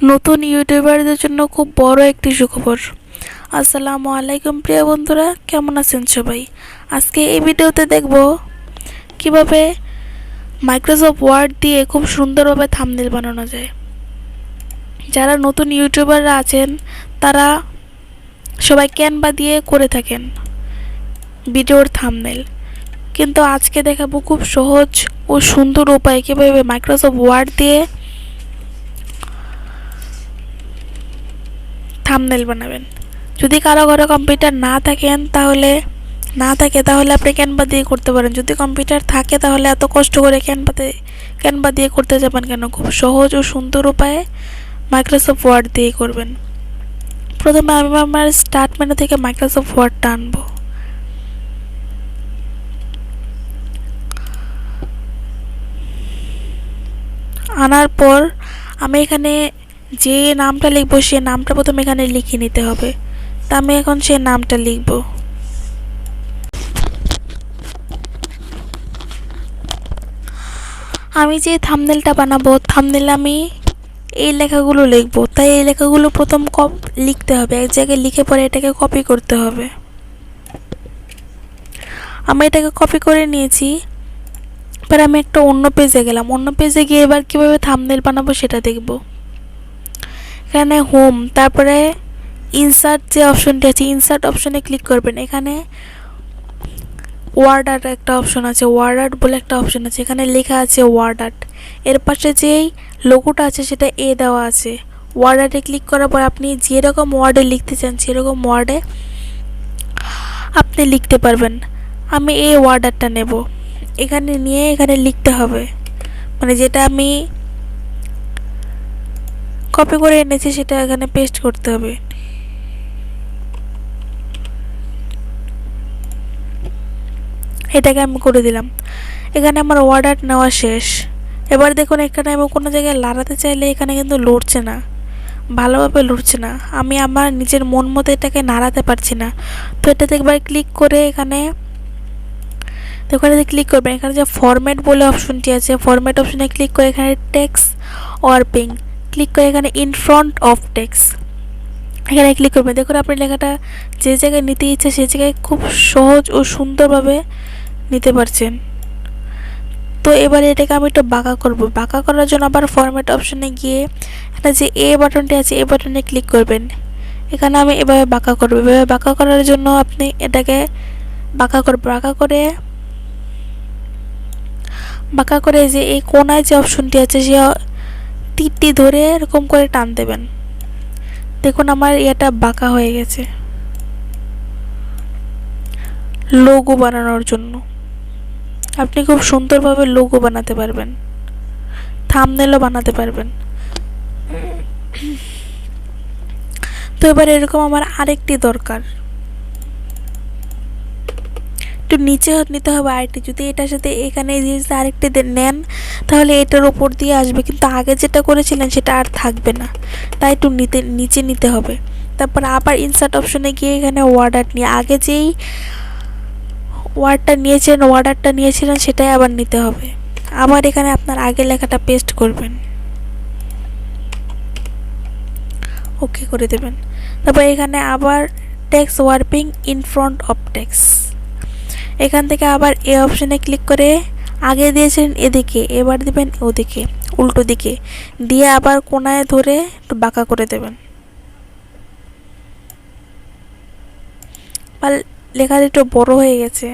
নতুন ইউটিউবারদের জন্য খুব বড় একটি সুখবর। আসসালামু আলাইকুম প্রিয় বন্ধুরা, কেমন আছেন সবাই? আজকে এই ভিডিওতে দেখব কীভাবে মাইক্রোসফট ওয়ার্ড দিয়ে খুব সুন্দরভাবে থামনেল বানানো যায়। যারা নতুন ইউটিউবাররা আছেন, তারা সবাই ক্যানভা দিয়ে করে থাকেন ভিডিওর থামনেল কিন্তু আজকে দেখাবো খুব সহজ ও সুন্দর উপায় কীভাবে মাইক্রোসফট ওয়ার্ড দিয়ে থাম্বনেল বানাবেন। যদি কারও ঘরে কম্পিউটার না থাকেন, তাহলে না থাকে, তাহলে আপনি ক্যানভা দিয়ে করতে পারেন। যদি কম্পিউটার থাকে, তাহলে এত কষ্ট করে ক্যানভাতে ক্যানভা দিয়ে করতে যাবেন কেন? খুব সহজ ও সুন্দর উপায়ে মাইক্রোসফট ওয়ার্ড দিয়ে করবেন। প্রথমে আমি আমার স্টার্ট মেনু থেকে মাইক্রোসফট ওয়ার্ডটা আনব। আনার পর আমি এখানে যে নামটা লিখব সে নামটা প্রথমে এখানে লিখে নিতে হবে। তা আমি এখন সে নামটা লিখব। আমি যে থামনেলটা বানাবো থামনেল আমি এই লেখাগুলো লিখব। তাই এই লেখাগুলো প্রথম কপ লিখতে হবে। এক জায়গায় লিখে পরে এটাকে কপি করতে হবে। আমি এটাকে কপি করে নিয়েছি। এবার আমি একটা অন্য পেজে গেলাম। অন্য পেজে গিয়ে এবার কীভাবে থামনেল বানাবো সেটা দেখব। এখানে হোম তারপরে ইনসার্ট যে অপশনটি আছে ইনসার্ট অপশনে ক্লিক করবেন। এখানে ওয়ার্ড আর্ট একটা অপশন আছে ওয়ার্ড আর্ট বলে একটা অপশন আছে। এখানে লেখা আছে ওয়ার্ড আর্ট এর পাশে যেই লোগোটা আছে, সেটা এ দেওয়া আছে। ওয়ার্ড আর্টে ক্লিক করার পর আপনি যেরকম ওয়ার্ডে লিখতে চান, সেরকম ওয়ার্ডে আপনি লিখতে পারবেন। আমি এই ওয়ার্ড আর্টটা নেব। এখানে নিয়ে এখানে লিখতে হবে। মানে যেটা আমি কপি করে এনেছি, সেটা এখানে পেস্ট করতে হবে। এটাকে আমি করে দিলাম। এখানে আমার অর্ডার নেওয়া শেষ। এবার দেখুন, এখানে আমি কোনো জায়গায় লাড়াতে চাইলে এখানে কিন্তু লড়ছে না। ভালোভাবে লড়ছে না। আমি আমার নিজের মন মতো এটাকে নাড়াতে পারছি না। তো এটাতে একবার ক্লিক করে এখানে তো ওখানে ক্লিক করবেন। এখানে যে ফরম্যাট বলে অপশনটি আছে ফরম্যাট অপশনে ক্লিক করে এখানে টেক্স ওয়ার্পিং ক্লিক করে এখানে ইন ফ্রন্ট অফ টেক্স এখানে ক্লিক করবেন। দেখুন, আপনি লেখাটা যে জায়গায় নিতে ইচ্ছে সেই জায়গায় খুব সহজ ও সুন্দরভাবে নিতে পারছেন। তো এবারে এটাকে আমি একটু বাঁকা করব। বাঁকা করার জন্য আবার ফরম্যাট অপশনে গিয়ে এখানে যে এ বাটনটি আছে এ বাটনে ক্লিক করবেন। এখানে আমি এভাবে বাঁকা করব। এভাবে বাঁকা করার জন্য আপনি এটাকে বাঁকা করবেন বাঁকা করে বাঁকা করে যে এই কোনায় যে অপশনটি আছে, সে তীরটি ধরে এরকম করে টান দেবেন। দেখুন আমার এটা বাঁকা হয়ে গেছে। লোগো বানানোর জন্য। আপনি খুব সুন্দরভাবে লোগো বানাতে পারবেন। থামনেলও বানাতে পারবেন। তো এবার এরকম আমার আরেকটি দরকার। একটু নিচে নিতে হবে আরেকটি যদি এটার সাথে এখানে জিনিসটা আরেকটি নেন, তাহলে এটার ওপর দিয়ে আসবে। কিন্তু আগে যেটা করেছিলেন সেটা আর থাকবে না। তাই একটু নিতে, নিচে নিতে হবে। তারপর আবার ইনসার্ট অপশনে গিয়ে এখানে ওয়ার্ডার নিয়ে, আগে যেই ওয়ার্ডটা নিয়েছিলেন ওয়ার্ডারটা নিয়েছিলেন, সেটাই আবার নিতে হবে। আবার এখানে আপনার আগে লেখাটা পেস্ট করবেন। ওকে করে দেবেন। তারপর এখানে আবার text warping in front of text এখান থেকে আবার এ অপশানে ক্লিক করে আগে দিয়েছিলেন এদিকে, এবার দেবেন ওদিকে, উল্টো দিকে। দিয়ে আবার কোনায় ধরে একটু বাঁকা করে দেবেন। লেখাটা একটু বড় হয়ে গেছে।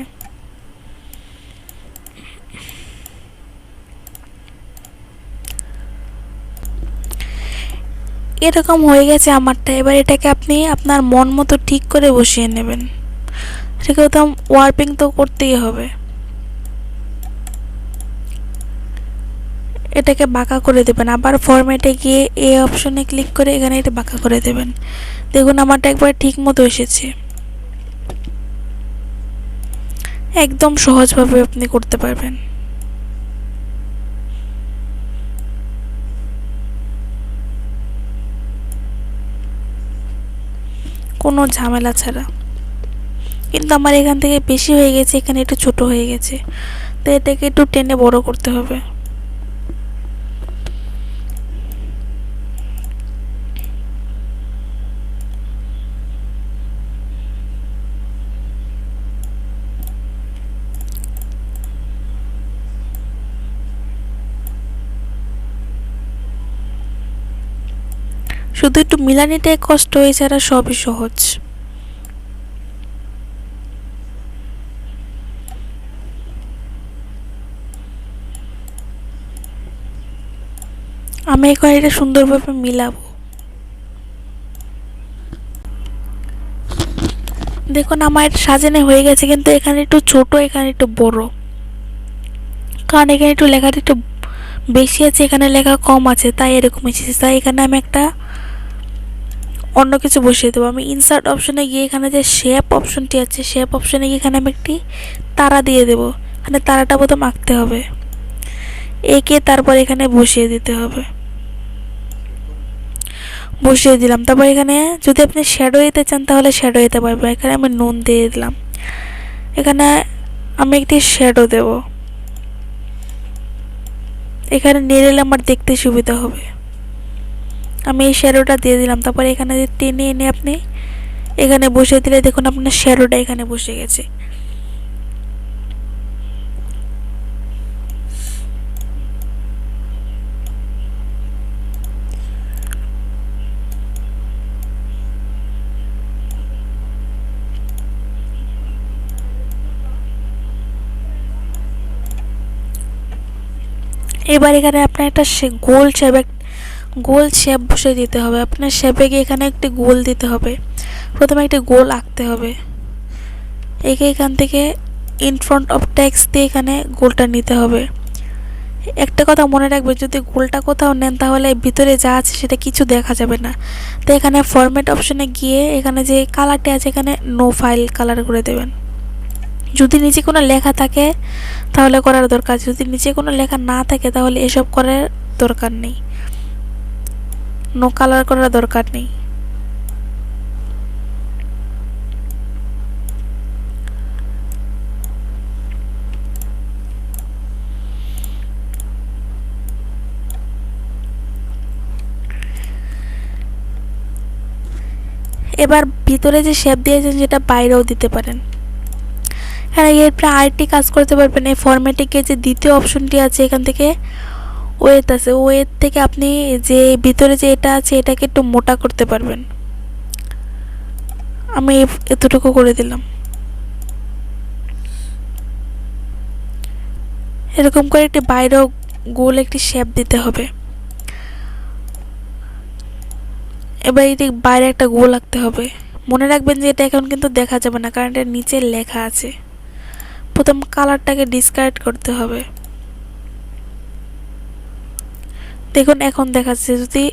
এরকম হয়ে গেছে আমারটা। এবার এটাকে আপনি আপনার মন মতো ঠিক করে বসিয়ে নেবেন। তো ওয়ার্পিং তো করতেই হবে। এটাকে বাঁকা করে দেবেন। আবার ফরম্যাটে গিয়ে এ অপশনে ক্লিক করে এখানে এটা বাঁকা করে দেবেন। দেখুন, আমারটা একবার ঠিক মতো এসেছে। একদম সহজভাবে আপনি করতে পারবেন। কোনো ঝামেলা ছাড়া। কিন্তু আমার এখান থেকে বেশি হয়ে গেছে, এখানে একটু ছোট হয়ে গেছে। তো এটাকে একটু টেনে বড় করতে হবে। শুধু একটু মিলানিটাই কষ্ট এছাড়া সবই সহজ। আমি এখন এটা সুন্দরভাবে মিলাবো। দেখুন, আমার এটা সাজানো হয়ে গেছে, কিন্তু এখানে একটু ছোট, এখানে একটু বড়। কারণ এখানে একটু লেখাটা একটু বেশি আছে, এখানে লেখা কম আছে, তাই এরকম এসেছে। তাই এখানে আমি একটা অন্য কিছু বসিয়ে দেবো। আমি ইনসার্ট অপশনে গিয়ে এখানে যে শেপ অপশনটি আছে শেপ অপশনে গিয়ে এখানে আমি একটি তারা দিয়ে দেবো। এখানে তারাটা প্রথম আঁকতে হবে। একে তারপর এখানে বসিয়ে দিতে হবে। বসিয়ে দিলাম। তারপর এখানে যদি আপনি শ্যাডো দিতে চান, তাহলে শ্যাডো দিতে পারবেন এখানে আমি নুন দিয়ে দিলাম। এখানে আমি একটি শ্যাডো দেব। এখানে নিয়ে নিলে আমার দেখতে সুবিধা হবে। আমি এই শ্যাডোটা দিয়ে দিলাম। তারপর এখানে টেনে এনে আপনি এখানে বসে দিলে দেখুন আপনার শ্যাডোটা এখানে বসে গেছে। এবার এখানে আপনার একটা গোল শেপ গোল শেপ বসে দিতে হবে। আপনার শেপে গিয়ে এখানে একটি গোল দিতে হবে। প্রথমে একটি গোল আঁকতে হবে। একে এখান থেকে ইন ফ্রন্ট অফ ট্যাক্স দিয়ে এখানে গোলটা নিতে হবে। একটা কথা মনে রাখবে যদি গোলটা কোথাও নেন তাহলে ভিতরে যা আছে সেটা কিছু দেখা যাবে না। তো এখানে ফরম্যাট অপশনে গিয়ে এখানে যে কালারটি আছে এখানে নো ফাইল কালার করে দেবেন। যদি নিচে কোনো লেখা থাকে, তাহলে করার দরকার যদি নিচে কোনো লেখা না থাকে, তাহলে এসব করার দরকার নেই। নো কালার করার দরকার নেই। এবার ভিতরে যে শেপ দিয়েছেন, সেটা বাইরেও দিতে পারেন। হ্যাঁ এরপরে আরেকটি কাজ করতে পারবেন এই ফরম্যাটে গিয়ে যে দ্বিতীয় অপশনটি আছে এখান থেকে, ওয়েট আছে। ওয়েট থেকে আপনি যে ভিতরে যে এটা আছে, এটাকে একটু মোটা করতে পারবেন। আমি এতটুকু করে দিলাম। এরকম করে একটি বাইরেও গোল একটি শেপ দিতে হবে। এবার এটি বাইরে একটা গোল আঁকতে হবে। মনে রাখবেন যে এটা এখন কিন্তু দেখা যাবে না, কারণ এটার নিচে লেখা আছে। প্রথম কালারটাকে ডিসকার্ড করতে হবে। দেখুন, এখন দেখাচ্ছে যদি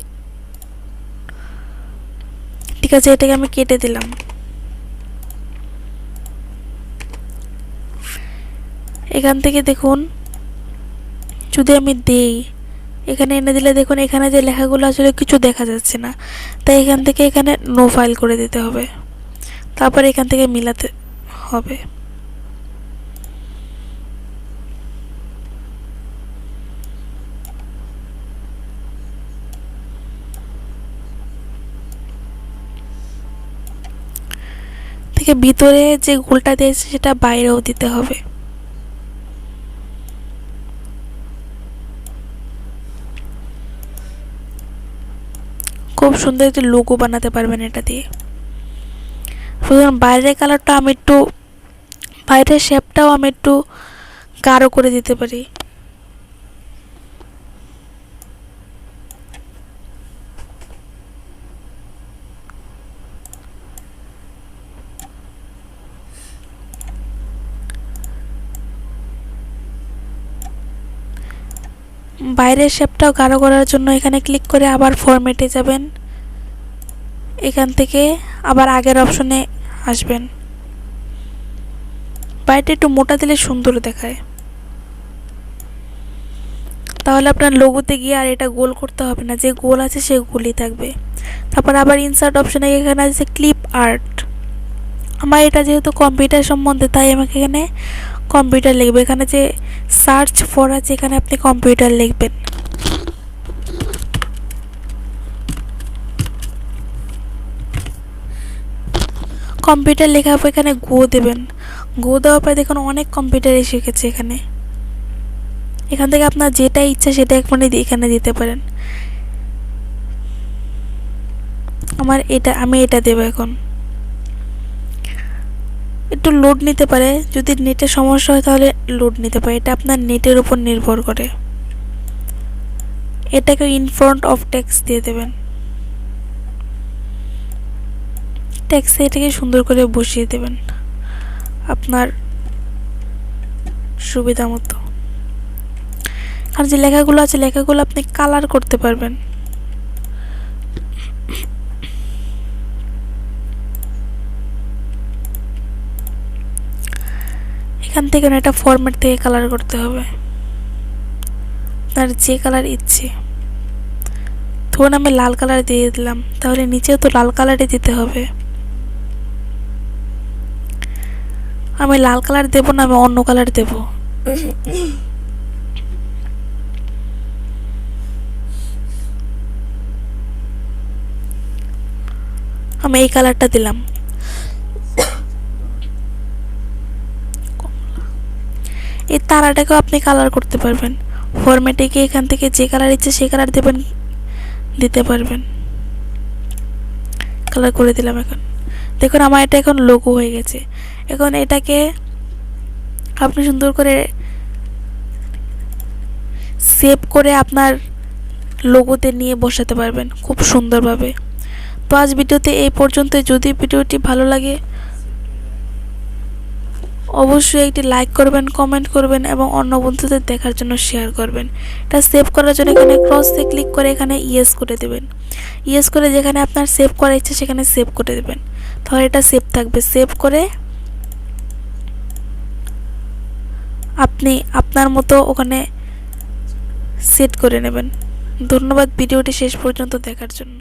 ঠিক আছে, এটাকে আমি কেটে দিলাম। এখান থেকে দেখুন, যদি আমি দেই, এখানে এনে দিলে দেখুন, এখানে যে লেখাগুলো আসলে কিছু দেখা যাচ্ছে না। তাই এখান থেকে এখানে নো ফাইল করে দিতে হবে। তারপর এখান থেকে মিলাতে হবে। থেকে ভিতরে যে গোলটা দিয়েছে সেটা বাইরেও দিতে হবে। খুব সুন্দর একটি লোগো বানাতে পারবেন এটা দিয়ে। সুতরাং বাইরের কালারটা আমি একটু, বাইরের শেপটাও আমি একটু গাঢ় করে দিতে পারি। বাইরের শেপটাও গাঢ় করার জন্য এখানে ক্লিক করে আবার ফরম্যাটে যাবেন। এখান থেকে আবার আগের অপশনে আসবেন। বাইরে একটু মোটা দিলে সুন্দর দেখায়। তাহলে আপনার লোগোতে গিয়ে আর এটা গোল করতে হবে না, যে গোল আছে সে গোলই থাকবে। তারপর আবার ইনসার্ট অপশনে এখানে আছে ক্লিপ আর্ট আমার এটা যেহেতু কম্পিউটার সম্বন্ধে, তাই আমাকে এখানে কম্পিউটার লিখবে। এখানে যে সার্চ ফর এখানে আপনি কম্পিউটার লিখবেন। কম্পিউটার লেখার পর এখানে গো দেবেন। গো দেওয়ার পরে দেখুন অনেক কম্পিউটার এসে গেছে এখানে। এখান থেকে আপনার যেটা ইচ্ছা সেটা মানে এখানে দিতে পারেন। আমার এটা, আমি এটা দেবো এখন। একটু লোড নিতে পারে। যদি নেটের সমস্যা হয় তাহলে লোড নিতে পারে। এটা আপনার নেটের উপর নির্ভর করে। এটাকে ইনফ্রন্ট অফ ট্যাক্স দিয়ে দেবেন। ট্যাক্সে এটাকে সুন্দর করে বসিয়ে দেবেন। আপনার সুবিধা মতো। আর যে লেখাগুলো আছে, লেখাগুলো আপনি কালার করতে পারবেন। এখান থেকে না এটা থেকে কালার করতে হবে। আপনার যে কালার ইচ্ছে। ধরুন আমি লাল কালার দিয়ে দিলাম, তাহলে নিচেও তো লাল কালারই দিতে হবে। আমি লাল কালার দেবো না, আমি অন্য কালার দেব। আমি এই কালারটা দিলাম। তারাটাকেও আপনি কালার করতে পারবেন। ফরম্যাটে গিয়ে এখান থেকে যে কালার ইচ্ছে সেই কালার দেবেন, দিতে পারবেন। কালার করে দিলাম এখন। দেখুন, আমার এটা এখন লোগো হয়ে গেছে। এখন এটাকে আপনি সুন্দর করে সেভ করে আপনার লোগোতে নিয়ে বসাতে পারবেন, খুব সুন্দরভাবে। তো আজ ভিডিওতে এই পর্যন্ত যদি ভিডিওটি ভালো লাগে অবশ্যই একটি লাইক করবেন কমেন্ট করবেন এবং অন্য বন্ধুদের দেখার জন্য শেয়ার করবেন। এটা সেভ করার জন্য এখানে ক্রসে ক্লিক করে এখানে ইয়েস করে দেবেন। ইয়েস করে যেখানে আপনার সেভ করা ইচ্ছে সেখানে সেভ করে দেবেন। তাহলে এটা সেভ থাকবে। সেভ করে আপনি আপনার মতো ওখানে সেট করে নেবেন। ধন্যবাদ, ভিডিওটি শেষ পর্যন্ত দেখার জন্য।